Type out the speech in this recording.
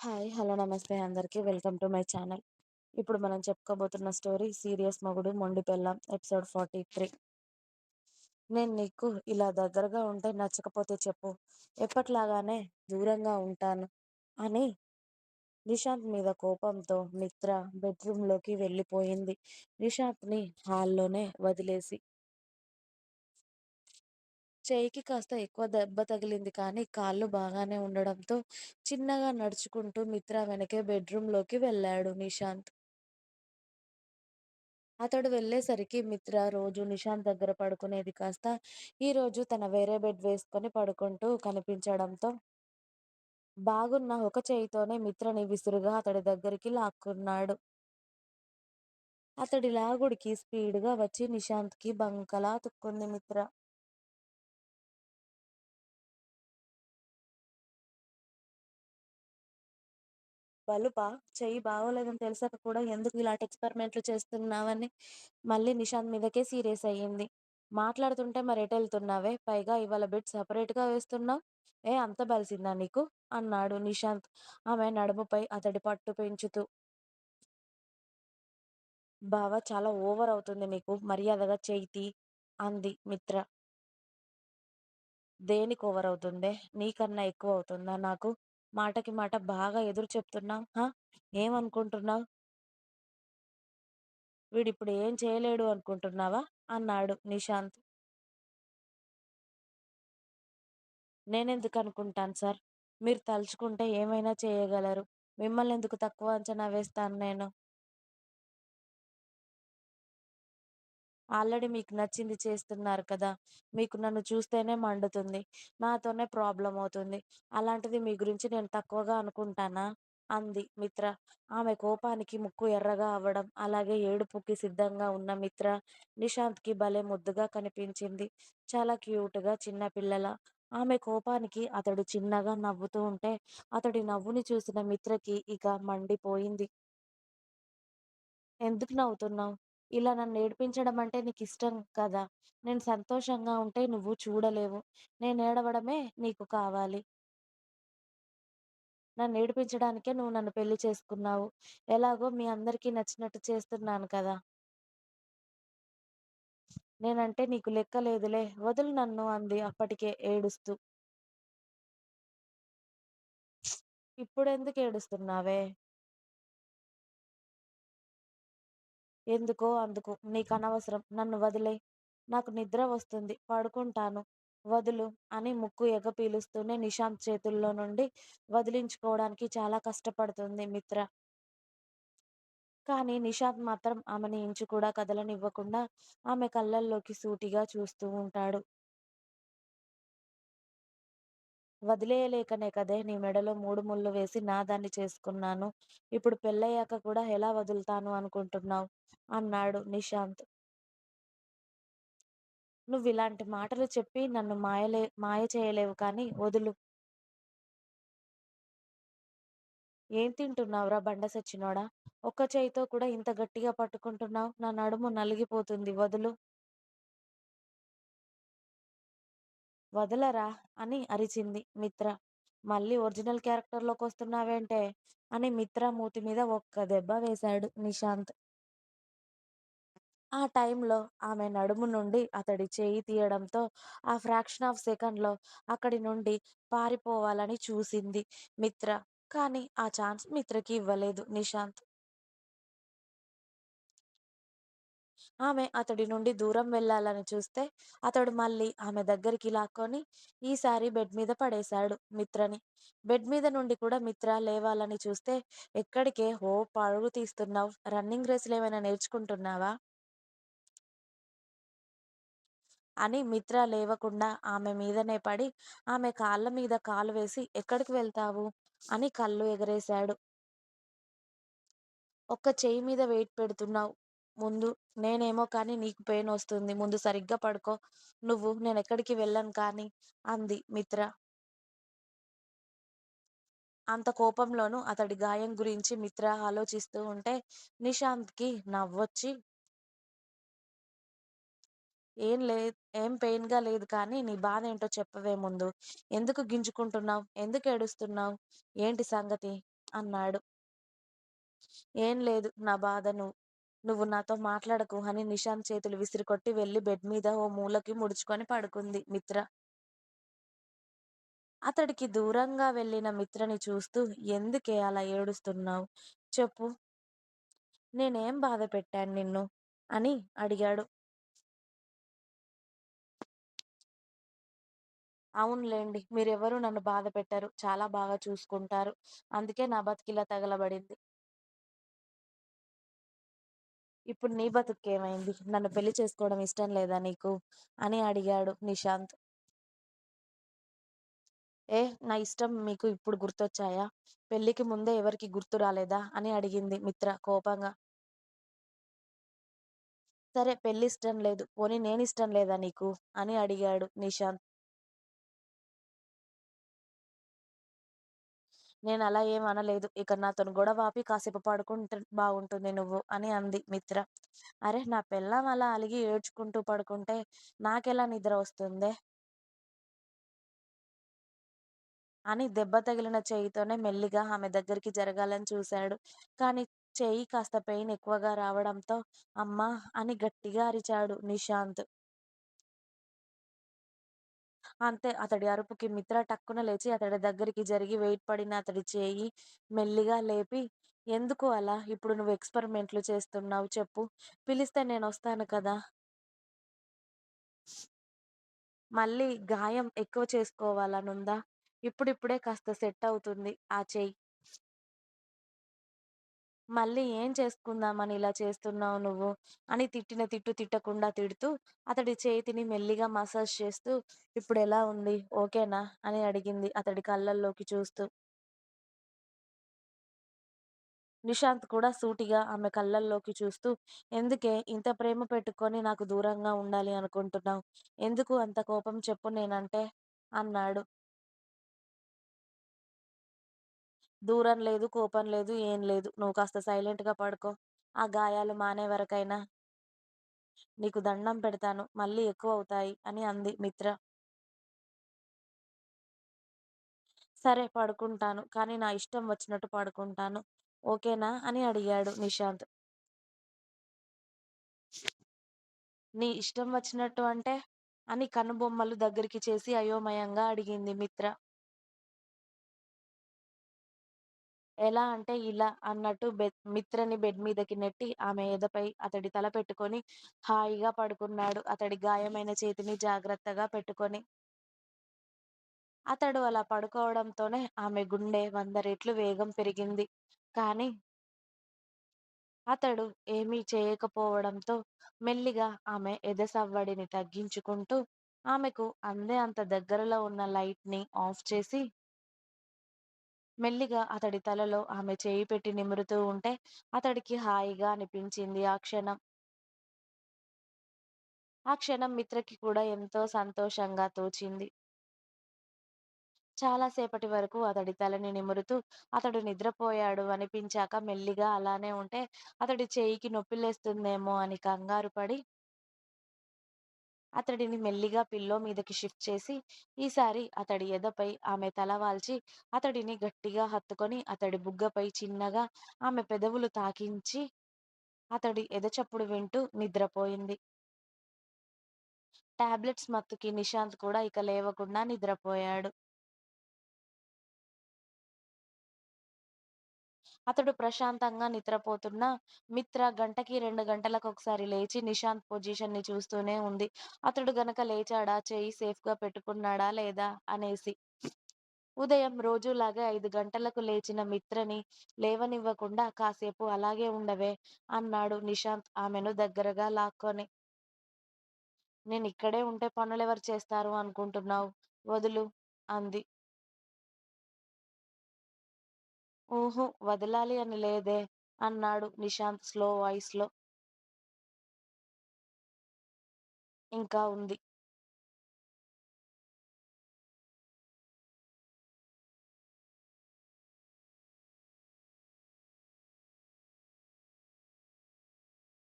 Hi hello నమస్తే అందరికీ. Welcome to my channel. ఇప్పుడు మనం చెప్పుకోబోతున్న స్టోరీ సీరియస్ మొగుడు మొండి పెళ్ళం ఎపిసోడ్ ఫార్టీ త్రీ. నేను నీకు ఇలా దగ్గరగా ఉంటే నచ్చకపోతే చెప్పు. ఎప్పట్లాగానే దూరంగా ఉంటాను అని నిశాంత్ మీద కోపంతో మిత్ర బెడ్రూమ్లోకి వెళ్ళిపోయింది. నిశాంత్ని హాల్లోనే వదిలేసి చేయికి కాస్త ఎక్కువ దెబ్బ తగిలింది కానీ కాళ్ళు బాగానే ఉండడంతో చిన్నగా నడుచుకుంటూ మిత్ర వెనకే బెడ్రూమ్లోకి వెళ్ళాడు నిశాంత్. అతడు వెళ్ళేసరికి మిత్ర రోజు నిశాంత్ దగ్గర పడుకునేది కాస్త ఈరోజు తన వేరే బెడ్ వేసుకొని పడుకుంటూ కనిపించడంతో బాగున్న ఒక చేయితోనే మిత్రని విసురుగా అతడి దగ్గరికి లాక్కున్నాడు. అతడి లాగుడికి స్పీడ్గా వచ్చి నిశాంత్కి బంకలా తుక్కుంది మిత్ర. బలుపా చెయ్యి బాగోలేదని తెలిసాక కూడా ఎందుకు ఇలాంటి ఎక్స్పెరిమెంట్లు చేస్తున్నావని మళ్ళీ నిషాంత్ మీదకే సీరియస్ అయ్యింది. మాట్లాడుతుంటే మరెటెళ్తున్నావే? పైగా ఇవాళ బెడ్ సపరేట్గా వేస్తున్నావు ఏ అంత బలిసిందా నీకు? అన్నాడు నిషాంత్ ఆమె నడుముపై అతడి పట్టు పెంచుతూ. బావ చాలా ఓవర్ అవుతుంది నీకు. మర్యాదగా చేయితి అంది మిత్ర. దేనికి ఓవర్ అవుతుందే? నీకన్నా ఎక్కువ అవుతుందా నాకు? మాటకి మాట బాగా ఎదురు చెప్తున్నావ్ హ! ఏమనుకుంటున్నావ్? వీడిప్పుడు ఏం చేయలేడు అనుకుంటున్నావా? అన్నాడు నిశాంత్. నేనెందుకనుకుంటాను సార్? మీరు తలుచుకుంటే ఏమైనా చేయగలరు. మిమ్మల్నెందుకు తక్కువ అంచనా వేస్తాను నేను? ఆల్రెడీ మీకు నచ్చింది చేస్తున్నారు కదా! మీకు నన్ను చూస్తేనే మండుతుంది. నాతోనే ప్రాబ్లం అవుతుంది. అలాంటిది మీ గురించి నేను తక్కువగా అనుకుంటానా? అంది మిత్ర. ఆమె కోపానికి ముక్కు ఎర్రగా అవ్వడం, అలాగే ఏడుపుకి సిద్ధంగా ఉన్న మిత్ర నిశాంత్కి భలే ముద్దుగా కనిపించింది. చాలా క్యూట్గా చిన్నపిల్లల ఆమె కోపానికి అతడు చిన్నగా నవ్వుతూ ఉంటే అతడి నవ్వుని చూసిన మిత్రకి ఇక మండిపోయింది. ఎందుకు నవ్వుతున్నావు ఇలా నన్ను ఏడిపించడం అంటే నీకు ఇష్టం కదా! నేను సంతోషంగా ఉంటే నువ్వు చూడలేవు. నేను ఏడవడమే నీకు కావాలి. నన్ను ఏడిపించడానికే నువ్వు నన్ను పెళ్ళి చేసుకున్నావు. ఎలాగో మీ అందరికీ నచ్చినట్టు చేస్తున్నాను కదా! నేనంటే నీకు లెక్క లేదులే. వదులు నన్ను అంది అప్పటికే ఏడుస్తూ. ఇప్పుడెందుకేడుస్తున్నావే? ఎందుకో అందుకు. నీకు అనవసరం నన్ను వదిలే నాకు నిద్ర వస్తుంది. పడుకుంటాను. వదులు అని ముక్కు ఎగపీలుస్తూనే నిశాంత్ చేతుల్లో నుండి వదిలించుకోవడానికి చాలా కష్టపడుతుంది మిత్ర. కానీ నిశాంత్ మాత్రం ఆమెని ఇంచు కూడా కదలనివ్వకుండా ఆమె కళ్ళల్లోకి సూటిగా చూస్తూ ఉంటాడు. వదిలేయలేకనే కదే నీ మెడలో మూడు ముళ్ళు వేసి నాదాన్ని చేసుకున్నాను. ఇప్పుడు పెళ్ళయ్యాక కూడా ఎలా వదులుతాను అనుకుంటున్నావు అన్నాడు నిశాంత్. నువ్వు ఇలాంటి మాటలు చెప్పి నన్ను మాయలే మాయ చేయలేవు కానీ వదులు. ఏం తింటున్నావురా బండ సచ్చినోడా? ఒక్క చేయితో కూడా ఇంత గట్టిగా పట్టుకుంటున్నావు నా నడుము నలిగిపోతుంది వదులు. వదలరా అని అరిచింది మిత్ర. మళ్ళీ ఒరిజినల్ క్యారెక్టర్లోకొస్తున్నావేంటే? అని మిత్ర మూతి మీద ఒక్క దెబ్బ వేశాడు నిశాంత్. ఆ టైంలో ఆమె నడుము నుండి అతడి చేయి తీయడంతో ఆ ఫ్రాక్షన్ ఆఫ్ సెకండ్లో అక్కడి నుండి పారిపోవాలని చూసింది మిత్ర. కానీ ఆ ఛాన్స్ మిత్రకి ఇవ్వలేదు నిశాంత్. ఆమె అతడి నుండి దూరం వెళ్ళాలని చూస్తే అతడు మళ్ళీ ఆమె దగ్గరికి లాక్కొని ఈసారి బెడ్ మీద పడేశాడు మిత్రని. బెడ్ మీద నుండి కూడా మిత్ర లేవాలని చూస్తే ఎక్కడికే ఓ పరుగు తీస్తున్నావు రన్నింగ్ రేసులేమైనా నేర్చుకుంటున్నావా? అని మిత్ర లేవకుండా ఆమె మీదనే పడి ఆమె కాళ్ళ మీద కాలు వేసి ఎక్కడికి వెళ్తావు? అని కళ్ళు ఎగరేశాడు. ఒక్క చెయ్యి మీద వెయిట్ పెడుతున్నావు ముందు. నేనేమో కానీ నీకు పెయిన్ వస్తుంది. ముందు సరిగ్గా పడుకో. నువ్వు నేను ఎక్కడికి వెళ్ళను కానీ అంది మిత్ర. అంత కోపంలోనూ అతడి గాయం గురించి మిత్ర ఆలోచిస్తూ ఉంటే నిశాంత్కి నవ్వొచ్చి ఏం లే ఏం పెయిన్గా లేదు కానీ నీ బాధ ఏంటో చెప్పవే ముందు. ఎందుకు గింజుకుంటున్నావు ఎందుకు ఏడుస్తున్నావు ఏంటి సంగతి? అన్నాడు. ఏం లేదు నా బాధ నువ్వు నువ్వు నాతో మాట్లాడకు అని నిషాంత్ చేతులు విసిరికొట్టి వెళ్ళి బెడ్ మీద ఓ మూలకి ముడుచుకొని పడుకుంది మిత్ర. అతడికి దూరంగా వెళ్ళిన మిత్రని చూస్తూ ఎందుకే అలా ఏడుస్తున్నావు చెప్పు. నేనేం బాధ పెట్టాను నిన్ను? అని అడిగాడు. అవునులేండి మీరెవరూ నన్ను బాధ పెట్టరు. చాలా బాగా చూసుకుంటారు. అందుకే నా బతికిలా తగలబడింది. ఇప్పుడు నీ ఏమైంది నన్ను పెళ్ళి చేసుకోవడం ఇష్టం లేదా నీకు? అని అడిగాడు నిశాంత్. ఏ నా ఇష్టం మీకు ఇప్పుడు గుర్తొచ్చాయా? పెళ్ళికి ముందే ఎవరికి గుర్తు రాలేదా? అని అడిగింది మిత్ర కోపంగా. సరే పెళ్ళిష్టం లేదు. పోనీ నేను ఇష్టం లేదా నీకు? అని అడిగాడు నిశాంత్. నేను అలా ఏం అనలేదు. ఇక నాతోని గొడవ ఆపి కాసేపు పడుకుంటే బాగుంటుంది నువ్వు అని అంది మిత్ర. అరే నా పిల్లం అలా అలిగి ఏడ్చుకుంటూ పడుకుంటే నాకెలా నిద్ర వస్తుందే? అని దెబ్బ తగిలిన చెయ్యితోనే మెల్లిగా ఆమె దగ్గరికి జరగాలని చూశాడు. కానీ చేయి కాస్త పెయిన్ ఎక్కువగా రావడంతో అమ్మా! అని గట్టిగా అరిచాడు నిశాంత్. అంతే అతడి అరుపుకి మిత్ర టక్కున లేచి అతడి దగ్గరికి జరిగి వెయిట్ పడిన అతడి చేయి మెల్లిగా లేపి ఎందుకు అలా? ఇప్పుడు నువ్వు ఎక్స్‌పెరిమెంట్లు చేస్తున్నావు చెప్పు. పిలిస్తే నేను వస్తాను కదా! మళ్ళీ గాయం ఎక్కువ చేసుకోవాలనుందా? ఇప్పుడిప్పుడే కాస్త సెట్ అవుతుంది ఆ చెయ్యి. మళ్ళీ ఏం చేసుకుందామని ఇలా చేస్తున్నావు నువ్వు? అని తిట్టిన తిట్టు తిట్టకుండా తిడుతూ అతడి చేతిని మెల్లిగా మసాజ్ చేస్తూ ఇప్పుడు ఎలా ఉంది? ఓకేనా? అని అడిగింది అతడి కళ్ళల్లోకి చూస్తూ. నిశాంత్ కూడా సూటిగా ఆమె కళ్ళల్లోకి చూస్తూ ఎందుకే ఇంత ప్రేమ పెట్టుకొని నాకు దూరంగా ఉండాలి అనుకుంటున్నావు ఎందుకు అంత కోపం చెప్పు నేనంటే? అన్నాడు. దూరం లేదు, కోపం లేదు, ఏం లేదు. నువ్వు కాస్త సైలెంట్‌గా పడుకో. ఆ గాయాలు మానే వరకైనా నీకు దండం పెడతాను. మళ్ళీ ఎక్కువ అవుతాయి అని అంది మిత్ర. సరే పడుకుంటాను. కానీ నా ఇష్టం వచ్చినట్టు పడుకుంటాను. ఓకేనా? అని అడిగాడు నిశాంత్. నీ ఇష్టం వచ్చినట్టు అంటే? అని కనుబొమ్మలు దగ్గరికి చేసి అయోమయంగా అడిగింది మిత్ర. ఎలా అంటే ఇలా అన్నట్టు బెడ్ మిత్రని బెడ్ మీదకి నెట్టి ఆమె ఎదపై అతడి తల పెట్టుకొని హాయిగా పడుకున్నాడు అతడి గాయమైన చేతిని జాగ్రత్తగా పెట్టుకొని. అతడు అలా పడుకోవడంతోనే ఆమె గుండె వంద రెట్లు వేగం పెరిగింది. కానీ అతడు ఏమీ చేయకపోవడంతో మెల్లిగా ఆమె ఎద సవ్వడిని తగ్గించుకుంటూ ఆమెకు అందే అంత దగ్గరలో ఉన్న లైట్ని ఆఫ్ చేసి మెల్లిగా అతడి తలలో ఆమె చేయి పెట్టి నిమురుతూ ఉంటే అతడికి హాయిగా అనిపించింది ఆ క్షణం. ఆ క్షణం మిత్రకి కూడా ఎంతో సంతోషంగా తోచింది. చాలా సేపటి వరకు అతడి తలని నిమురుతూ అతడు నిద్రపోయాడు అనిపించాక మెల్లిగా అలానే ఉంటే అతడి చేయికి నొప్పిలేస్తుందేమో అని కంగారు పడి అతడిని మెల్లిగా పిల్లో మీదకి షిఫ్ట్ చేసి ఈసారి అతడి ఎదపై ఆమె తల వాల్చి అతడిని గట్టిగా హత్తుకొని అతడి బుగ్గపై చిన్నగా ఆమె పెదవులు తాకించి అతడి ఎదచప్పుడు వింటూ నిద్రపోయింది. టాబ్లెట్స్ మత్తుకి నిశాంత్ కూడా ఇక లేవకుండా నిద్రపోయాడు. అతడు ప్రశాంతంగా నిద్రపోతున్న మిత్ర గంటకి రెండు గంటలకు ఒకసారి లేచి నిశాంత్ పొజిషన్ని చూస్తూనే ఉంది. అతడు గనక లేచాడా చేయి సేఫ్గా పెట్టుకున్నాడా లేదా అనేసి. ఉదయం రోజూలాగే ఐదు గంటలకు లేచిన మిత్రని లేవనివ్వకుండా కాసేపు అలాగే ఉండవే అన్నాడు నిశాంత్ ఆమెను దగ్గరగా లాక్కొని. నేను ఇక్కడే ఉంటే పనులు ఎవరు చేస్తారు అనుకుంటున్నావు వదులు అంది. ఊహూ వదలాలి అని లేదే అన్నాడు నిశాంత్ స్లో వాయిస్లో. ఇంకా ఉంది.